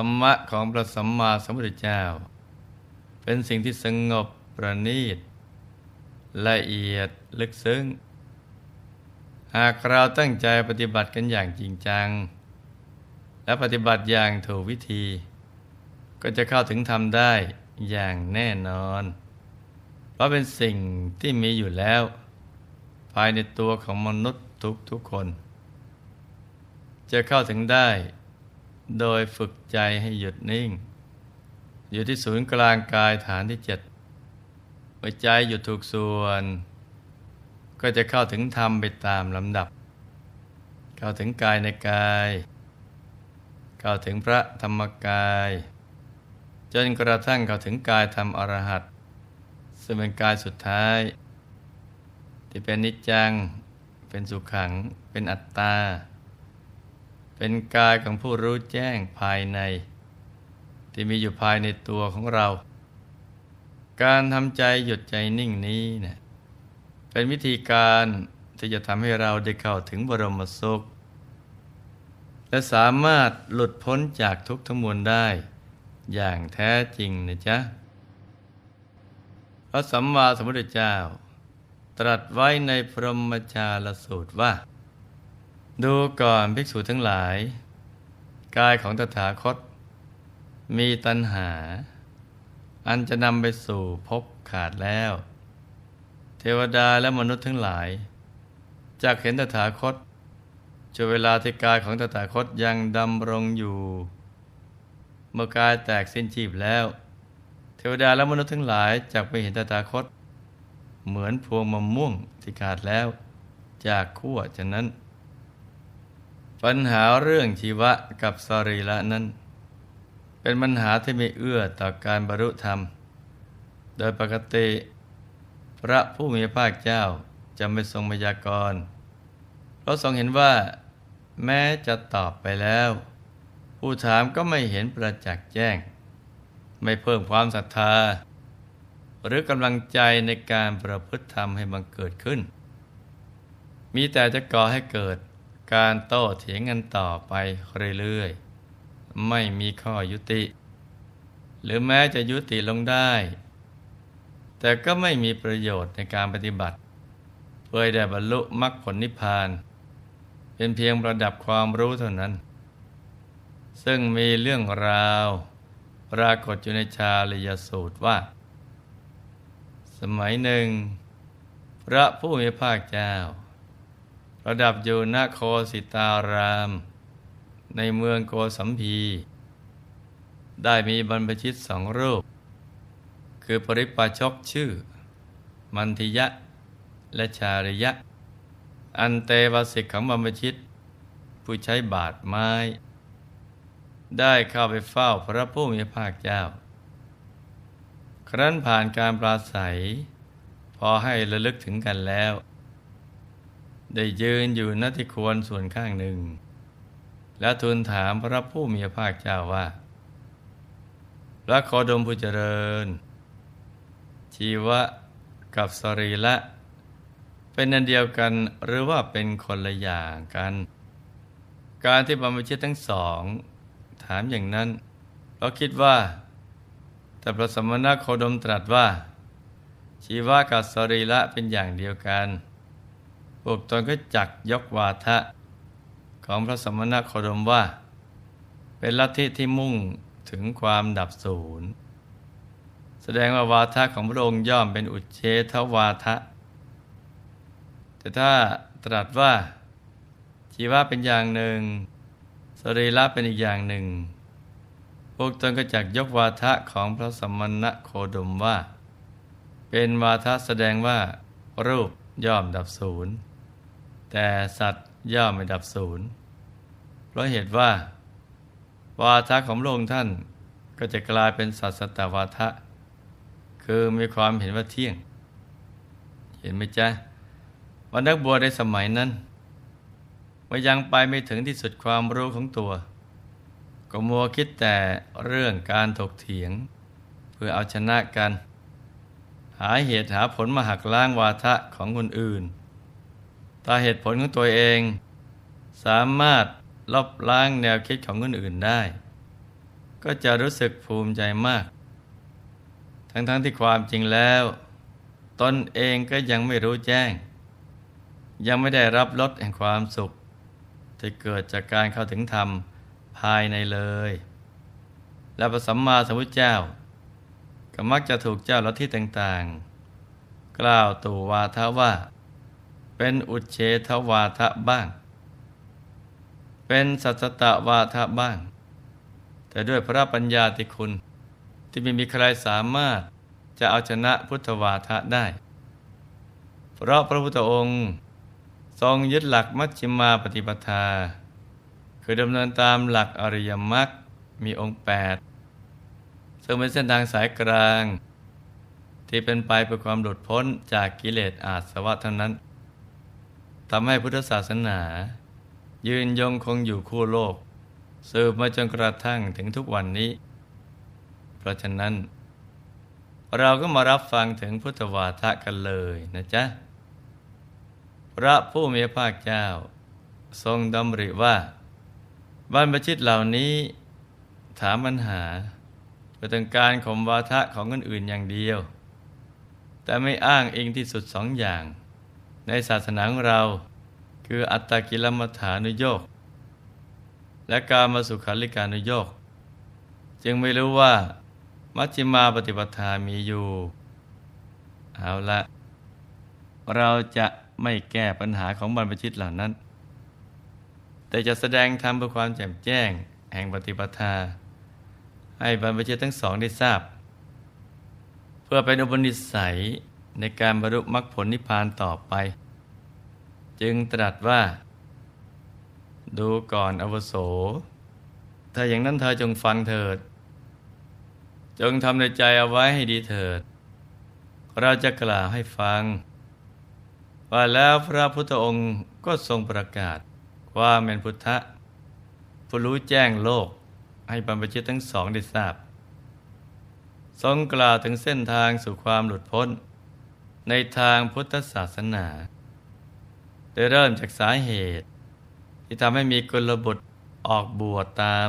รรมะของพระสัมมาสัมพุทธเจ้า เป็นสิ่งที่สงบประณีต ละเอียดลึกซึ้ง หากเราตั้งใจปฏิบัติกันอย่างจริงจัง และปฏิบัติอย่างถูกวิธี ก็จะเข้าถึงธรรมได้อย่างแน่นอน เพราะเป็นสิ่งที่มีอยู่แล้ว ภายในตัวของมนุษย์ทุกทุกคน จะเข้าถึงได้ โดยฝึกใจให้หยุดนิ่ง อยู่ที่ศูนย์กลางกายฐานที่เจ็ดเมื่อใจหยุดถูกส่วน ก็จะเข้าถึงธรรมไปตามลำดับ เข้าถึงกายในกาย เข้าถึงพระธรรมกาย จนกระทั่งเข้าถึงกายธรรมอรหัตซึ่งเป็นกายสุดท้าย ที่เป็นนิจจัง เป็นสุขขัง เป็นอัตตา เป็นกายของผู้รู้แจ้งภายใน ที่มีอยู่ภายในตัวของเรา การทำใจหยุดใจนิ่งนี้เนะี่ยเป็นวิธีการที่จะทำให้เราได้เข้าถึงบรมสุข และสามารถหลุดพ้นจากทุกข์ทั้งมวลได้ อย่างแท้จริงนะจ๊ะพระสัมมาสัมพุทธเจ้า ตรัสไว้ในพรหมชาลสูตรว่า ดูก่อนภิกษุทั้งหลาย กายของตถาคต มีตัณหา อันจะนำไปสู่พบขาดแล้ว เทวดาและมนุษย์ทั้งหลายจากเห็นตถาคตจนเวลาที่กายของตถาคตยังดำรงอยู่ เมื่อกายแตกสิ้นชีพแล้ว เทวดาและมนุษย์ทั้งหลายจากไปเห็นตถาคต เหมือนพวงมะม่วงที่ขาดแล้ว จากขั้วฉะนั้น ปัญหาเรื่องชีวะกับสรีระนั้น เป็นปัญหาที่ไม่เอื้อต่อการบรรลุธรรม โดยปกติ พระผู้มีพระภาคเจ้าจะไม่ทรงพยากรณ์เพราะทรงเห็นว่า แม้จะตอบไปแล้ว ผู้ถามก็ไม่เห็นประจักษ์แจ้ง ไม่เพิ่มความศรัทธา หรือกำลังใจในการประพฤติธรรมให้บังเกิดขึ้น มีแต่จะก่อให้เกิด การโต้เถียงกันต่อไปเรื่อยๆ ไม่มีข้อยุติ หรือแม้จะยุติลงได้ แต่ก็ไม่มีประโยชน์ในการปฏิบัติ เพื่อได้บรรลุมรรคผลนิพพาน เป็นเพียงระดับความรู้เท่านั้น ซึ่งมีเรื่องราว ปรากฏอยู่ในชาลยสูตรว่า สมัยหนึ่ง พระผู้มีภาคเจ้า ประดับอยู่ณโคสิตาราม ในเมืองโกสัมพี ได้มีบรรพชิตสองรูป คือปริปาชกชื่อ มันทิยะ และชาริยะ อันเตวสิกของบรรพชิต ผู้ใช้บาทไม้ ได้เข้าไปเฝ้าพระผู้มีภาคเจ้า ครั้นผ่านการปราศัย พอให้ระลึกถึงกันแล้ว ได้ยืนอยู่ณที่ควรส่วนข้างหนึ่ง แล้วทูลถามพระผู้มีพระภาคเจ้าว่า พระโคดมผู้เจริญ ชีวะกับสรีละ เป็นอันเดียวกันหรือว่าเป็นคนละอย่างกัน การที่บรรพชิตทั้งสอง ถามอย่างนั้นเราคิดว่า แต่พระสมณโคดมตรัสว่า ชีวะกับสรีละเป็นอย่างเดียวกัน วกตนก็จักยกวาทะ ของพระสมณโคดมว่า เป็นลัทธิที่มุ่งถึงความดับศูนย์แสดงว่าวาทะของพระองค์ย่อมเป็นอุเฉทวาทะ แต่ถ้าตรัสว่า ชีวะเป็นอย่างหนึ่ง สรีระเป็นอีกอย่างหนึ่ง พวกตนก็จักยกวาทะของพระสมณโคดมว่า เป็นวาทะแสดงว่ารูปย่อมดับศูนย์ แต่สัตว์ย่อมไม่ดับศูนย์เพราะเหตุว่า วาทะของพระองค์ท่านก็จะกลายเป็นสัตสตวาทะ คือมีความเห็นว่าเที่ยง เห็นไหมจ๊ะวันนักบวชในสมัยนั้นว่ายังไปไม่ถึงที่สุดความรู้ของตัว ก็มัวคิดแต่เรื่องการถกเถียง เพื่อเอาชนะกัน หาเหตุหาผลมาหักล้างวาทะของคนอื่น ถ้าเหตุผลของตัวเอง สามารถลบล้างแนวคิดของคนอื่นได้กก็จะรู้สึกภูมิใจมาก ทั้งๆทที่ความจริงแล้ว ตนเองก็ยังไม่รู้แจ้ง ยังไม่ได้รับรสแห่งความสุข ที่เกิดจากการเข้าถึงธรรมภายในเลย และพระสัมมาสัมพุทธเจ้า ก็มักจะถูกเจ้าลัทธิต่างๆ กล่าวตู่วาทะว่า เป็นอุเฉทวาทะบ้าง เป็นสัจตะวาทะบ้าง แต่ด้วยพระปัญญาติคุณ ที่ไม่มีใครสามารถจะเอาชนะพุทธวาทะได้ เพราะพระพุทธองค์ ทรงยึดหลักมัชฌิมาปฏิปทา คือดำเนินตามหลักอริยมรรคมีองค์แปดซึ่งเป็นเส้นทางสายกลาง ที่เป็นไปเพื่อความหลุดพ้นจากกิเลสอาสวะเท่านั้น ทำให้พุทธศาสนา ยืนยงคงอยู่คู่โลก สืบมาจนกระทั่งถึงทุกวันนี้ เพราะฉะนั้น เราก็มารับฟังถึงพุทธวาทะกันเลยนะจ๊ะ พระผู้มีพระภาคเจ้า ทรงดำริว่าบรรพชิตเหล่านี้ถามปัญหาเพื่อต้องการข่มวาทะของคนอื่นอย่างเดียว แต่ไม่อ้างเองที่สุดสองอย่าง ในศาสนาของเรา คืออัตตกิลมัฐานุโยกและการมาสุขาริการุโยกจึงไม่รู้ว่า มัชฌิมาปฏิปทามีอยู่ เอาละเราจะไม่แก้ปัญหาของบรรพชิตเหล่านั้น แต่จะแสดงธรรมเพื่อความแจ่มแจ้ง แห่งปฏิปทา ให้บรรพชิตทั้งสองได้ทราบ เพื่อเป็นอุปนิสัย ในการบรรลุมรรคผลนิพพานต่อไป จึงตรัสว่า ดูก่อนอวโส ถ้าอย่างนั้นเธอจงฟังเถิด จงทำในใจเอาไว้ให้ดีเถิด เราจะกล่าวให้ฟัง ว่าแล้วพระพุทธองค์ก็ทรงประกาศว่าเป็นพุทธะผู้รู้แจ้งโลกให้บรรพชิตทั้งสองได้ทราบ ทรงกล่าวถึงเส้นทางสู่ความหลุดพ้น ในทางพุทธศาสนาโดยเริ่มจากสาเหตุ ที่ทำให้มีกุลบุตรออกบวชตาม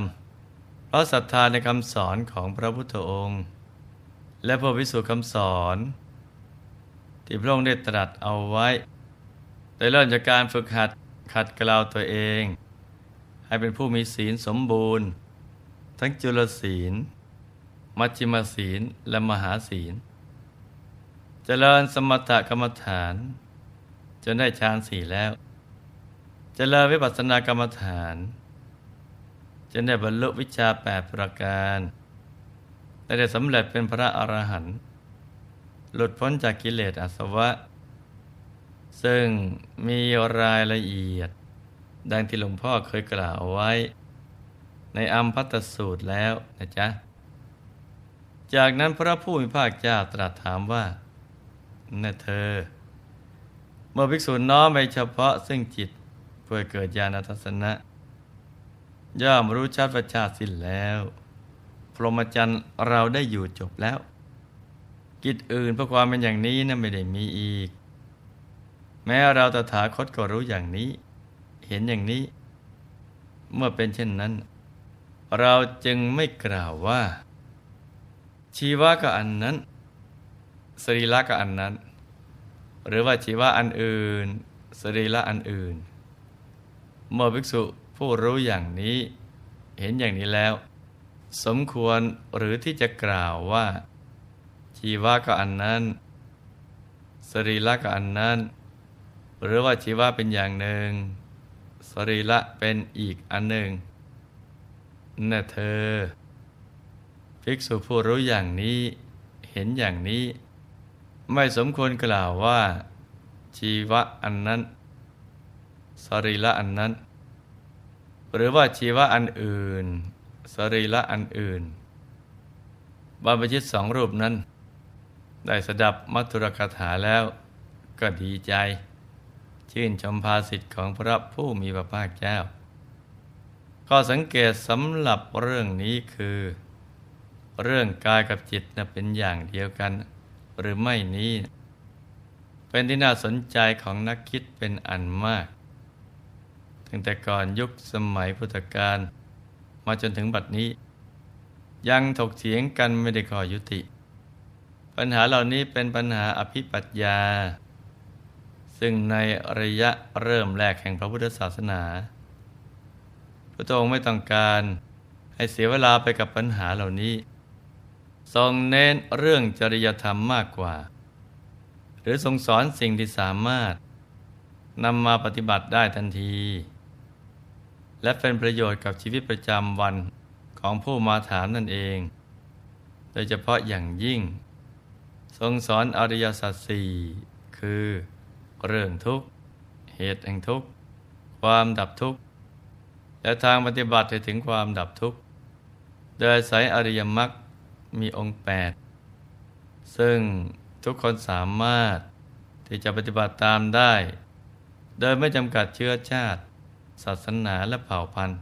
เพราะศรัทธาในคำสอนของพระพุทธองค์ และพระวิสุทธิคำสอน ที่พระองค์ได้ตรัสเอาไว้โดยเริ่มจากการฝึกหัดขัดเกลาตัวเอง ให้เป็นผู้มีศีลสมบูรณ์ ทั้งจุลศีล มัชฌิมศีลและมหาศีล จริญสมถกรรมฐาน จนได้ฌานสี่แล้วจริญวิปัสสนากรรมฐานจะได้บรรลุวิชาแปดประการและได้สำเร็จเป็นพระอรหันต์หลุดพ้นจากกิเลสอาสวะ ซึ่งมีรายละเอียด ดังที่หลวงพ่อเคยกล่าวเอาไว้ ในอัมพัตสูตรแล้วนะจ๊ะ จากนั้นพระผู้มีภาคเจ้าตรัสถามว่า น่ะเธอ เมื่อภิกษุน้อมไปเฉพาะซึ่งจิตเพื่อเกิดญาณทัศนะ ย่อมรู้ชัดประชาสิ้นแล้ว พรหมจรรย์เราได้อยู่จบแล้ว กิจอื่นเพื่อความเป็นอย่างนี้นะั้นไม่ได้มีอีก แม้เราตถาคตก็รู้อย่างนี้ เห็นอย่างนี้ เมื่อเป็นเช่นนั้น เราจึงไม่กล่าวว่าชีวะก็อันนั้นสรีระก็อันนั้น หรือว่าชีวะอันอื่น สรีระอันอื่น เมื่อภิกษุผู้รู้อย่างนี้ เห็นอย่างนี้แล้ว สมควรหรือที่จะกล่าวว่า ชีวะก็อันนั้น สรีระก็อันนั้น หรือว่าชีวะเป็นอย่างหนึ่ง สรีระเป็นอีกอันหนึ่งน่ะเธอ ภิกษุผู้รู้อย่างนี้เห็นอย่างนี้ ไม่สมควรกล่าวว่า ชีวะอันนั้นสรีละอันนั้น หรือว่าชีวะอันอื่นสรีละอันอื่นบาปชิตสองรูปนั้น ได้สดับมัทุรคาถาแล้วก็ดีใจ ชื่นชมภาสิทธิ์ของพระผู้มีพระภาคเจ้า ข้อสังเกตสำหรับเรื่องนี้คือ เรื่องกายกับจิตนะเป็นอย่างเดียวกัน หรือไม่นี้ เป็นที่น่าสนใจของนักคิดเป็นอันมาก ตั้งแต่ก่อนยุคสมัยพุทธกาลมาจนถึงบัดนี้ ยังถกเถียงกันไม่ได้ขอยุติ ปัญหาเหล่านี้เป็นปัญหาอภิปัญญา ซึ่งในระยะเริ่มแรกแห่งพระพุทธศาสนา พระองค์ไม่ต้องการให้เสียเวลาไปกับปัญหาเหล่านี้ ทรงเน้นเรื่องจริยธรรมมากกว่า หรือทรงสอนสิ่งที่สามารถนำมาปฏิบัติได้ทันที และเป็นประโยชน์กับชีวิตประจำวันของผู้มาถามนั่นเอง โดยเฉพาะอย่างยิ่ง ทรงสอนอริยสัจสี่คือ เรื่องทุกข์ เหตุแห่งทุกข์ ความดับทุกข์ และทางปฏิบัติให้ถึงความดับทุกข์ โดยสายอริยมรรค มีองค์แปดซึ่งทุกคนสามารถที่จะปฏิบัติตามได้ โดยไม่จำกัดเชื้อชาติ ศาสนาและเผ่าพันธุ์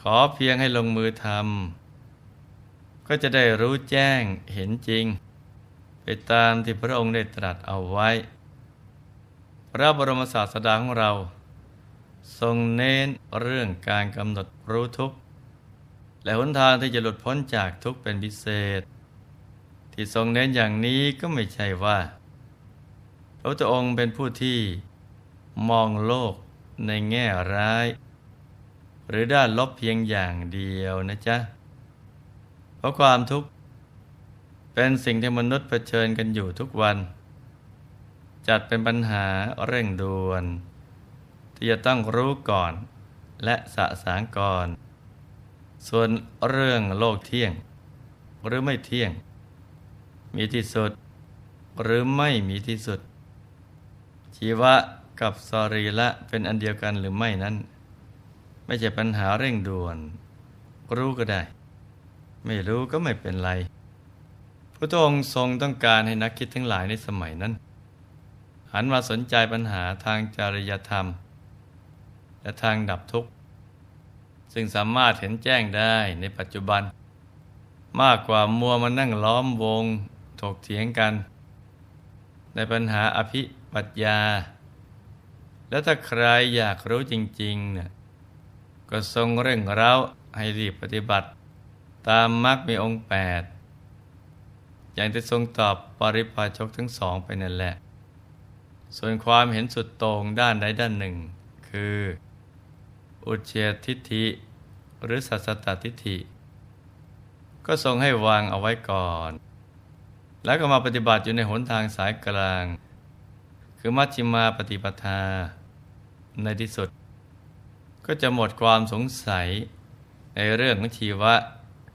ขอเพียงให้ลงมือทำก็จะได้รู้แจ้งเห็นจริง ไปตามที่พระองค์ได้ตรัสเอาไว้ พระบรมศาสดาของเรา ทรงเน้นเรื่องการกำหนดรู้ทุกข์ และหนทางที่จะหลุดพ้นจากทุกข์เป็นพิเศษ ที่ทรงเน้นอย่างนี้ก็ไม่ใช่ว่า พระพุทธองค์เป็นผู้ที่มองโลกในแง่ร้าย หรือด้านลบเพียงอย่างเดียวนะจ๊ะ เพราะความทุกข์ เป็นสิ่งที่มนุษย์เผชิญกันอยู่ทุกวัน จัดเป็นปัญหาเร่งด่วน ที่จะต้องรู้ก่อนและสะสางก่อน ส่วนเรื่องโลกเที่ยง หรือไม่เที่ยง มีที่สุด หรือไม่มีที่สุด ชีวะกับสรีละเป็นอันเดียวกันหรือไม่นั้น ไม่ใช่ปัญหาเร่งด่วน รู้ก็ได้ ไม่รู้ก็ไม่เป็นไรพระองค์ทรงต้องการให้นักคิดทั้งหลายในสมัยนั้น หันมาสนใจปัญหาทางจริยธรรม และทางดับทุกข์ ซึ่งสามารถเห็นแจ้งได้ในปัจจุบัน มากกว่ามัวมานั่งล้อมวงถกเถียงกัน ในปัญหาอภิปัญญา แล้วถ้าใครอยากรู้จริงๆเนี่ยก็ทรงเร่งเร้าให้รีบปฏิบัติ ตามมรรคมีองค์แปดอย่างที่ทรงตอบปริพาชกทั้งสองไปนั่นแหละ ส่วนความเห็นสุดโต่งด้านใดด้านหนึ่ง คือ อุเฉทิฏฐิ หรือสัสตตทิฏฐิ ก็ทรงให้วางเอาไว้ก่อน แล้วก็มาปฏิบัติอยู่ในหนทางสายกลาง คือมัชฌิมาปฏิปทา ในที่สุด ก็จะหมดความสงสัยในเรื่องของชีวะ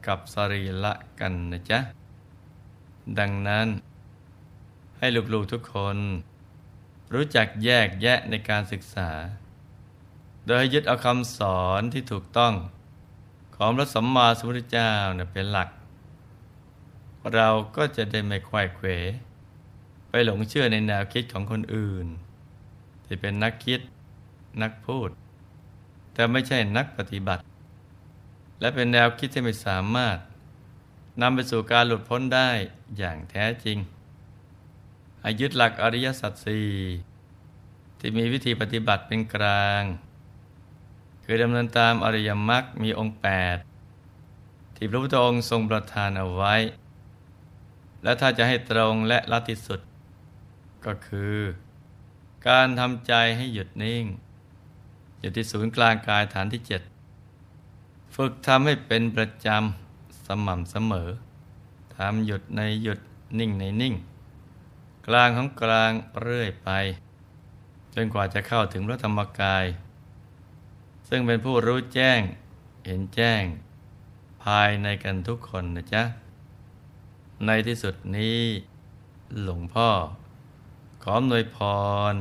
กับสรีละกันนะจ๊ะ ดังนั้น ให้ลูกๆทุกคน รู้จักแยกแยะในการศึกษา โดยยึดเอาคำสอนที่ถูกต้อง ของพระสัมมาสัมพุทธเจ้าเป็นหลัก เราก็จะได้ไม่ควายเขวไปหลงเชื่อในแนวคิดของคนอื่น ที่เป็นนักคิดนักพูด แต่ไม่ใช่นักปฏิบัติ และเป็นแนวคิดที่ไม่สามารถนำไปสู่การหลุดพ้นได้อย่างแท้จริงให้ยึดหลักอริยสัจสี่ที่มีวิธีปฏิบัติเป็นกลาง คือดำเนินตามอริยมรรคมีองค์แปดที่พระพุทธองค์ทรงประทานเอาไว้ และถ้าจะให้ตรงและละที่สุด ก็คือ การทำใจให้หยุดนิ่ง อยู่ที่ศูนย์กลางกายฐานที่เจ็ดฝึกทำให้เป็นประจำสม่ำเสมอทำหยุดในหยุดนิ่งในนิ่ง กลางของกลางเรื่อยไป จนกว่าจะเข้าถึงพระธรรมกาย ซึ่งเป็นผู้รู้แจ้งเห็นแจ้ง ภายในกันทุกคนนะจ๊ะ ในที่สุดนี้หลวงพ่อ ขออำนวยพร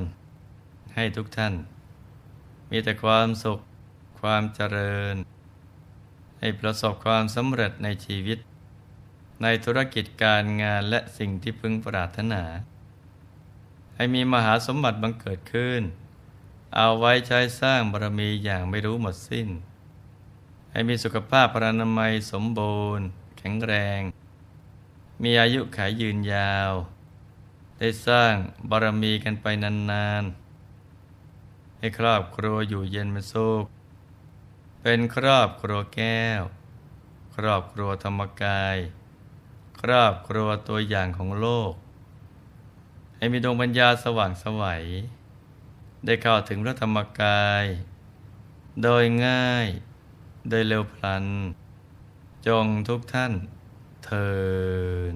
ให้ทุกท่าน มีแต่ความสุขความเจริญ ให้ประสบความสำเร็จในชีวิต ในธุรกิจการงานและสิ่งที่พึงปรารถนา ให้มีมหาสมบัติบังเกิดขึ้น เอาไว้ใช้สร้างบารมีอย่างไม่รู้หมดสิ้น ให้มีสุขภาพพรรนามัยสมบูรณ์ แข็งแรง มีอายุขายยืนยาว ได้สร้างบารมีกันไปนานๆ ให้ครอบครัวอยู่เย็นเป็นสุขเป็นครอบครัวแก้ว ครอบครัวธรรมกาย ครอบครัวตัวอย่างของโลก ให้มีดวงปัญญาสว่างสวัย ได้เข้าถึงพระธรรมกาย โดยง่ายโดยเร็วพลัน จงทุกท่านเทิน